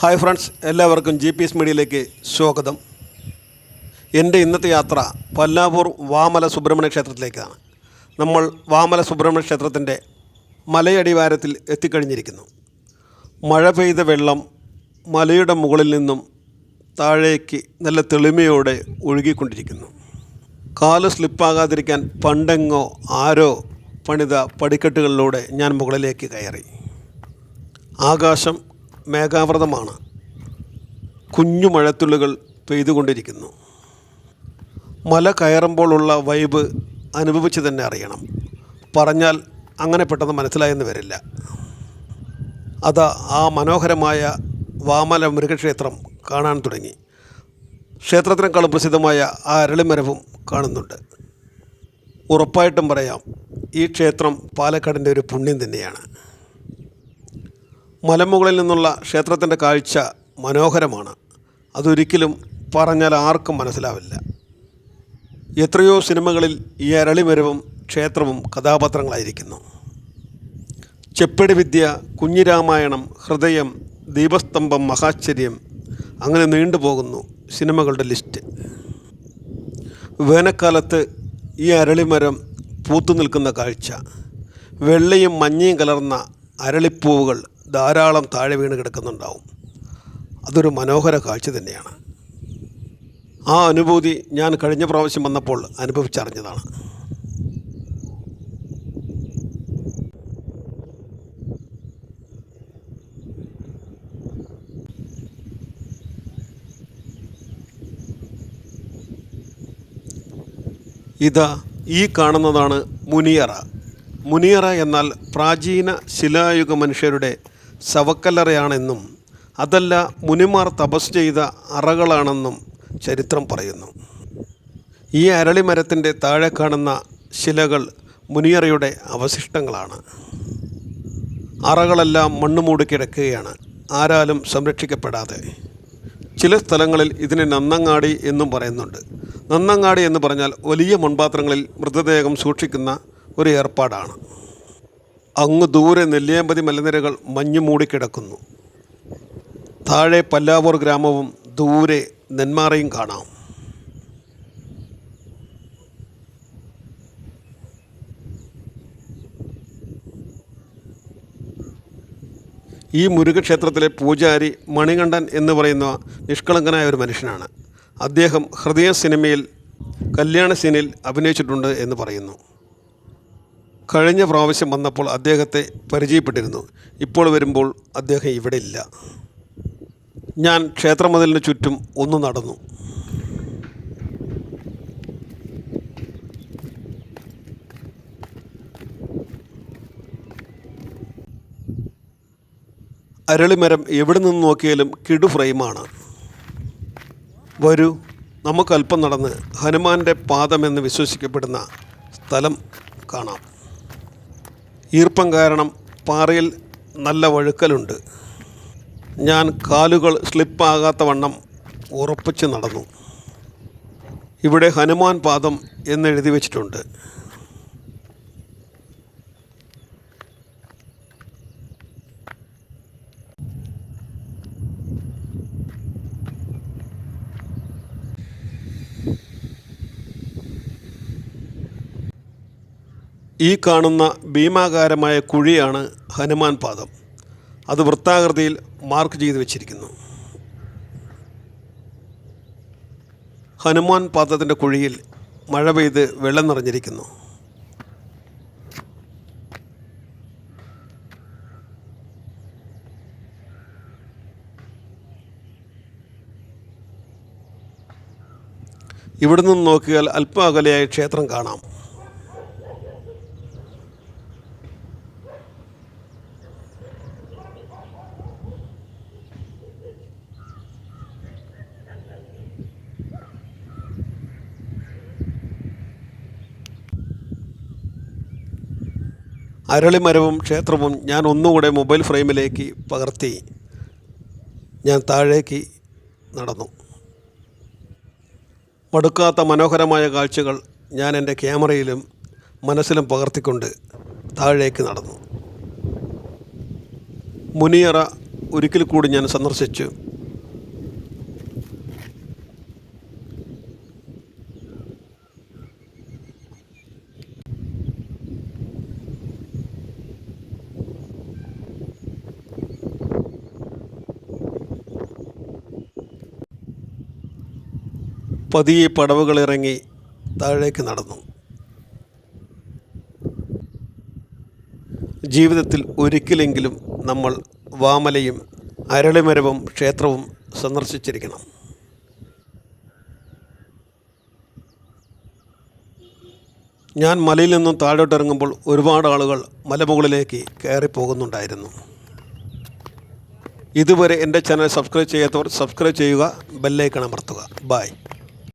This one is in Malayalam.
ഹായ് ഫ്രണ്ട്സ് എല്ലാവർക്കും ജി പി എസ് മീഡിയയിലേക്ക് സ്വാഗതം. എന്റെ ഇന്നത്തെ യാത്ര പല്ലാവൂർ വാമല സുബ്രഹ്മണ്യ ക്ഷേത്രത്തിലേക്കാണ്. നമ്മൾ വാമല സുബ്രഹ്മണ്യ ക്ഷേത്രത്തിന്റെ മലയടിവാരത്തിൽ എത്തിക്കഴിഞ്ഞിരിക്കുന്നു. മഴ പെയ്ത വെള്ളം മലയുടെ മുകളിൽ നിന്നും താഴേക്ക് നല്ല തെളിമയോടെ ഒഴുകിക്കൊണ്ടിരിക്കുന്നു. കാൽ സ്ലിപ്പാകാതിരിക്കാൻ പണ്ടെങ്ങോ ആരോ പണിത പടിക്കെട്ടുകളിലൂടെ ഞാൻ മുകളിലേക്ക് കയറി. ആകാശം മേഘാവൃതമാണ്. കുഞ്ഞു മഴത്തുള്ളികൾ പെയ്തുകൊണ്ടിരിക്കുന്നു. മല കയറുമ്പോഴുള്ള വൈബ് അനുഭവിച്ച് തന്നെ അറിയണം. പറഞ്ഞാൽ അങ്ങനെ പെട്ടെന്ന് മനസ്സിലായെന്ന് വരില്ല. അതാ ആ മനോഹരമായ വാമല മൃഗക്ഷേത്രം കാണാൻ തുടങ്ങി. ക്ഷേത്രത്തിനേക്കാളും പ്രസിദ്ധമായ ആ അരളിമരവും കാണുന്നുണ്ട്. ഉറപ്പായിട്ടും പറയാം ഈ ക്ഷേത്രം പാലക്കാടിന്റെ ഒരു പുണ്യം തന്നെയാണ്. മലമുകളിൽ നിന്നുള്ള ക്ഷേത്രത്തിന്റെ കാഴ്ച മനോഹരമാണ്. അതൊരിക്കലും പറഞ്ഞാൽ ആർക്കും മനസ്സിലാവില്ല. എത്രയോ സിനിമകളിൽ ഈ അരളിമരവും ക്ഷേത്രവും കഥാപാത്രങ്ങളായിരിക്കുന്നു. ചെപ്പടി വിദ്യ കുഞ്ഞിരാമായണം ഹൃദയം ദീപസ്തംഭം മഹാശ്ചര്യം അങ്ങനെ നീണ്ടുപോകുന്നു സിനിമകളുടെ ലിസ്റ്റ്. വേനൽക്കാലത്ത് ഈ അരളിമരം പൂത്തു നിൽക്കുന്ന കാഴ്ച വെള്ളയും മഞ്ഞയും കലർന്ന അരളിപ്പൂവുകൾ ധാരാളം താഴെ വീണ് കിടക്കുന്നുണ്ടാവും. അതൊരു മനോഹര കാഴ്ച തന്നെയാണ്. ആ അനുഭൂതി ഞാൻ കഴിഞ്ഞ പ്രാവശ്യം വന്നപ്പോൾ അനുഭവിച്ചറിഞ്ഞതാണ്. ഇതാ ഈ കാണുന്നതാണ് മുനിയറ. മുനിയറ എന്നാൽ പ്രാചീന ശിലായുഗ മനുഷ്യരുടെ ശവക്കല്ലറയാണെന്നും അതല്ല മുനിമാർ തപസ് ചെയ്ത അറകളാണെന്നും ചരിത്രം പറയുന്നു. ഈ അരളിമരത്തിന്റെ താഴെ കാണുന്ന ശിലകൾ മുനിയറയുടെ അവശിഷ്ടങ്ങളാണ്. അറകളെല്ലാം മണ്ണ് മൂടി കിടക്കുകയാണ് ആരാലും സംരക്ഷിക്കപ്പെടാതെ. ചില സ്ഥലങ്ങളിൽ ഇതിനെ നന്നങ്ങാടി എന്നും പറയുന്നുണ്ട്. നന്നങ്ങാടി എന്ന് പറഞ്ഞാൽ വലിയ മൺപാത്രങ്ങളിൽ മൃതദേഹം സൂക്ഷിക്കുന്ന ഒരു ഏർപ്പാടാണ്. അങ്ങ് ദൂരെ നെല്ലിയാമ്പതി മലനിരകൾ മഞ്ഞു മൂടിക്കിടക്കുന്നു. താഴെ പല്ലാവൂർ ഗ്രാമവും ദൂരെ നെന്മാറയും കാണാം. ഈ മുരുകക്ഷേത്രത്തിലെ പൂജാരി മണികണ്ഠൻ എന്ന് പറയുന്ന നിഷ്കളങ്കനായ ഒരു മനുഷ്യനാണ്. അദ്ദേഹം ഹൃദയ സിനിമയിൽ കല്യാണ സീനിൽ അഭിനയിച്ചിട്ടുണ്ട് എന്ന് പറയുന്നു. കഴിഞ്ഞ പ്രാവശ്യം വന്നപ്പോൾ അദ്ദേഹത്തെ പരിചയപ്പെട്ടിരുന്നു. ഇപ്പോൾ വരുമ്പോൾ അദ്ദേഹം ഇവിടെ ഇല്ല ഞാൻ ക്ഷേത്രമതിലിന് ചുറ്റും ഒന്ന് നടന്നു. അരളിമരം എവിടെ നിന്ന് നോക്കിയാലും കിടു ഫ്രെയിമാണ്. വരൂ നമുക്ക് അല്പം നടന്ന് ഹനുമാന്റെ പാദമെന്ന് വിശ്വസിക്കപ്പെടുന്ന സ്ഥലം കാണാം. ഈർപ്പം കാരണം പാറയിൽ നല്ല വഴുക്കലുണ്ട്. ഞാൻ കാലുകൾ സ്ലിപ്പാകാത്ത വണ്ണം ഉറപ്പിച്ച് നടന്നു. ഇവിടെ ഹനുമാൻ പാദം എന്നെഴുതി വച്ചിട്ടുണ്ട്. ഈ കാണുന്ന ഭീമാകാരമായ കുഴിയാണ് ഹനുമാൻ പാദം. അത് വൃത്താകൃതിയിൽ മാർക്ക് ചെയ്ത് വെച്ചിരിക്കുന്നു. ഹനുമാൻ പാദത്തിന്റെ കുഴിയിൽ മഴ പെയ്ത് വെള്ളം നിറഞ്ഞിരിക്കുന്നു. ഇവിടെ നിന്ന് നോക്കിയാൽ അല്പം അകലെയായി ക്ഷേത്രം കാണാം. അരളിമരവും ക്ഷേത്രവും ഞാൻ ഒന്നുകൂടെ മൊബൈൽ ഫ്രെയിമിലേക്ക് പകർത്തി ഞാൻ താഴേക്ക് നടന്നു. മടുക്കാത്ത മനോഹരമായ കാഴ്ചകൾ ഞാൻ എന്റെ ക്യാമറയിലും മനസ്സിലും പകർത്തിക്കൊണ്ട് താഴേക്ക് നടന്നു. മുനിയറ ഒരിക്കൽ കൂടി ഞാൻ സന്ദർശിച്ചു. പതിയെ പടവുകളിറങ്ങി താഴേക്ക് നടന്നു. ജീവിതത്തിൽ ഒരിക്കലെങ്കിലും നമ്മൾ വാമലയും അരളിമരവും ക്ഷേത്രവും സന്ദർശിച്ചിരിക്കണം. ഞാൻ മലയിൽ നിന്നും താഴോട്ടിറങ്ങുമ്പോൾ ഒരുപാട് ആളുകൾ മലമുകളിലേക്ക് കയറിപ്പോകുന്നുണ്ടായിരുന്നു. ഇതുവരെ എന്റെ ചാനൽ സബ്സ്ക്രൈബ് ചെയ്യാത്തവർ സബ്സ്ക്രൈബ് ചെയ്യുക ബെല്ലൈക്കൺ അമർത്തുക. ബായ്